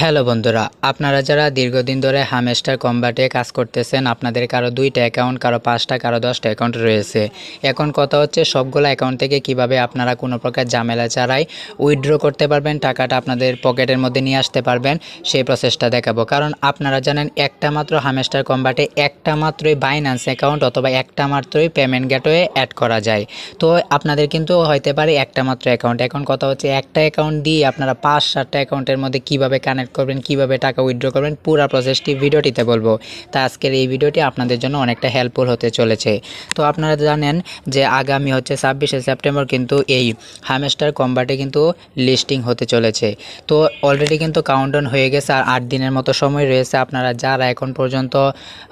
Hello বন্ধুরা, আপনারা যারা দীর্ঘদিন ধরে হামেস্টার কম্বাটে কাজ করতেছেন, আপনাদের কারও দুইটা অ্যাকাউন্ট, কারও পাঁচটা, কারও দশটা অ্যাকাউন্ট রয়েছে। এখন কথা হচ্ছে সবগুলো অ্যাকাউন্ট থেকে কীভাবে আপনারা কোনো প্রকার ঝামেলা ছাড়াই উইথড্র করতে পারবেন, টাকাটা আপনাদের পকেটের মধ্যে নিয়ে আসতে পারবেন, সেই প্রসেসটা দেখাবো। কারণ আপনারা জানেন, একটা মাত্র হামেস্টার কম্বাটে একটা মাত্রই বাইন্যান্স অ্যাকাউন্ট অথবা একটা মাত্রই পেমেন্ট গেটওয়ে অ্যাড করা যায়। তো আপনাদের কিন্তু হইতে পারে একটা মাত্র অ্যাকাউন্ট এখন কথা হচ্ছে একটা অ্যাকাউন্ট দিয়ে আপনারা পাঁচ, সাতটা অ্যাকাউন্টের মধ্যে কীভাবে কানেক্ট করবেন, কীভাবে টাকা উইথড্র করবেন, পুরো প্রসেসটি ভিডিওটিতে বলব। তা আজকের এই ভিডিওটি আপনাদের জন্য অনেকটা হেল্পফুল হতে চলেছে। তো আপনারা জানেন যে আগামী হচ্ছে ছাব্বিশে সেপ্টেম্বর কিন্তু এই হামেস্টার কম্বাটে কিন্তু লিস্টিং হতে চলেছে। তো অলরেডি কিন্তু কাউন্টডাউন হয়ে গেছে, আর আট দিনের মতো সময় রয়েছে। আপনারা যারা এখন পর্যন্ত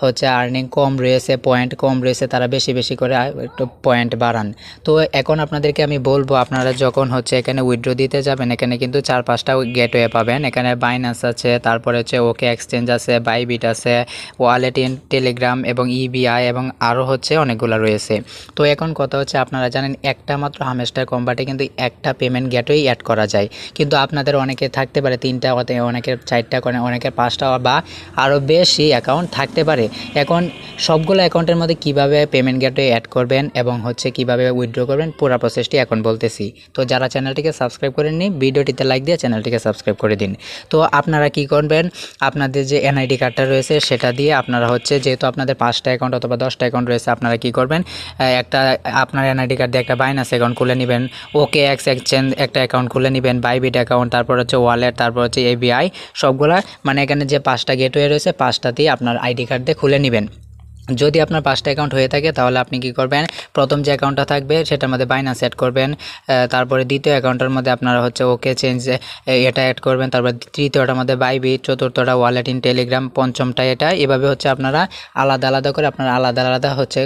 হচ্ছে আর্নিং কম রয়েছে পয়েন্ট কম রয়েছে, তারা বেশি বেশি করে একটু পয়েন্ট বাড়ান। তো এখন আপনাদেরকে আমি বলব, আপনারা যখন হচ্ছে এখানে উইথড্র দিতে যাবেন, এখানে কিন্তু চার পাঁচটা গেটওয়ে পাবেন। এখানে বাইনান্স আছে, তারপরে হচ্ছে ওকে এক্সচেঞ্জ আছে, বাইবিট আছে, ওয়ালেট ইন টেলিগ্রাম এবং ইবিআই এবং আরও হচ্ছে অনেকগুলো রয়েছে। তো এখন কথা হচ্ছে আপনারা জানেন একটা মাত্র হামেস্টার কম্বাটে কিন্তু একটা পেমেন্ট গেটওয়ে অ্যাড করা যায়। কিন্তু আপনাদের অনেকে থাকতে পারে তিনটা অনেকের চারটা করে অনেকের পাঁচটা বা আরও বেশি অ্যাকাউন্ট থাকতে পারে। এখন সবগুলো অ্যাকাউন্টের মধ্যে কীভাবে পেমেন্ট গেটওয়ে অ্যাড করবেন এবং হচ্ছে কীভাবে উইথড্র করবেন, পুরো প্রসেসটি এখন বলতেছি। তো যারা চ্যানেলটিকে সাবস্ক্রাইব করেননি, ভিডিওটিতে লাইক দিয়ে চ্যানেলটিকে সাবস্ক্রাইব করে দিন। তো আপনারা কি করবেন? আপনাদের যে এনআইডি কার্ডটা রয়েছে, সেটা দিয়ে আপনারা হচ্ছে যেহেতু আপনাদের পাঁচটা অ্যাকাউন্ট অথবা দশটা অ্যাকাউন্ট রয়েছে, আপনারা কি করবেন? একটা, আপনার এনআইডি কার্ড দিয়ে একটা বাইনাস অ্যাকাউন্ট খুলে নেবেন ওকে এক্স এক্সচেঞ্জ একটা অ্যাকাউন্ট খুলে নেবেন বাইবিট অ্যাকাউন্ট তারপর হচ্ছে ওয়ালেট তারপর হচ্ছে এবিআই সবগুলা মানে এখানে যে পাঁচটা গেটওয়ে রয়েছে, পাঁচটাতেই আপনার আইডি কার্ড দিয়ে খুলে নেবেন। যদি আপনার পাঁচটা অ্যাকাউন্ট হয়ে থাকে, তাহলে আপনি কি করবেন? প্রথম যে অ্যাকাউন্টটা থাকবে, সেটার মধ্যে বাইনান্স অ্যাড করবেন। তারপরে দ্বিতীয় অ্যাকাউন্টের মধ্যে আপনারা হচ্ছে ওকে চেঞ্জ এটা অ্যাড করবেন। তারপর তৃতীয়টার মধ্যে বাইবিট চতুর্থটা ওয়ালেট ইন টেলিগ্রাম পঞ্চমটা এটা। এভাবে হচ্ছে আপনারা আলাদা আলাদা করে আপনারা আলাদা আলাদা হচ্ছে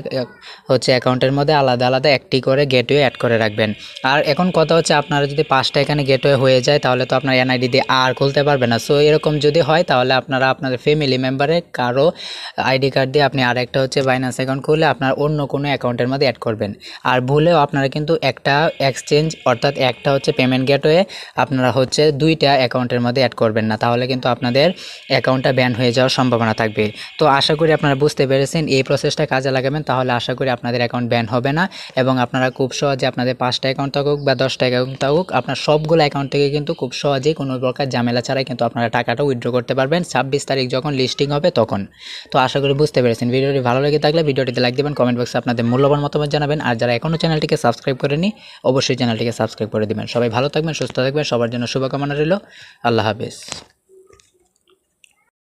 হচ্ছে অ্যাকাউন্টের মধ্যে আলাদা আলাদা একটি করে গেটওয়ে অ্যাড করে রাখবেন। আর এখন কথা হচ্ছে আপনারা যদি পাঁচটা এখানে গেটওয়ে হয়ে যায়, তাহলে তো আপনার এনআইডি দিয়ে আর খুলতে পারবেন না। সো এরকম যদি হয়, তাহলে আপনারা আপনাদের ফ্যামিলি মেম্বারের কারও আইডি কার্ড দিয়ে আপনি আরেকটা হচ্ছে বাইনান্স অ্যাকাউন্ট খুলে আপনার অন্য কোনো অ্যাকাউন্টের মধ্যে অ্যাড করবেন। আর ভুলেও আপনারা কিন্তু একটা এক্সচেঞ্জ অর্থাৎ একটা হচ্ছে পেমেন্ট গেটওয়ে আপনারা হচ্ছে দুইটা অ্যাকাউন্টের মধ্যে অ্যাড করবেন না। তাহলে কিন্তু আপনাদের অ্যাকাউন্টটা ব্যান হয়ে যাওয়ার সম্ভাবনা থাকবে। তো আশা করি আপনারা বুঝতে পেরেছেন, এই প্রসেসটা কাজে লাগাবেন। তাহলে আশা করি আপনাদের অ্যাকাউন্ট ব্যান হবে না এবং আপনারা খুব সহজে আপনাদের পাঁচটা অ্যাকাউন্ট থাকুক বা দশটা অ্যাকাউন্ট থাকুক, আপনার সবগুলো অ্যাকাউন্ট থেকে কিন্তু খুব সহজেই কোনো প্রকার ঝামেলা ছাড়াই কিন্তু আপনারা টাকাটা উইথড্র করতে পারবেন। ছাব্বিশ তারিখ যখন লিস্টিং হবে তখন। তো আশা করি বুঝতে পেরেছেন ভিডিওটি ভালো লেগে থাকলে ভিডিওটিতে লাইক দেবেন কমেন্ট বক্সে আপনাদের মূল্যবান মতামত জানাবেন। আর যারা এখনও চ্যানেলটিকে সাবস্ক্রাইব করেনি, অবশ্যই চ্যানেলটিকে সাবস্ক্রাইব করে দেবেন। সবাই ভালো থাকবেন, সুস্থ থাকবেন, সবার জন্য শুভকামনা রইল। আল্লাহ হাফেজ।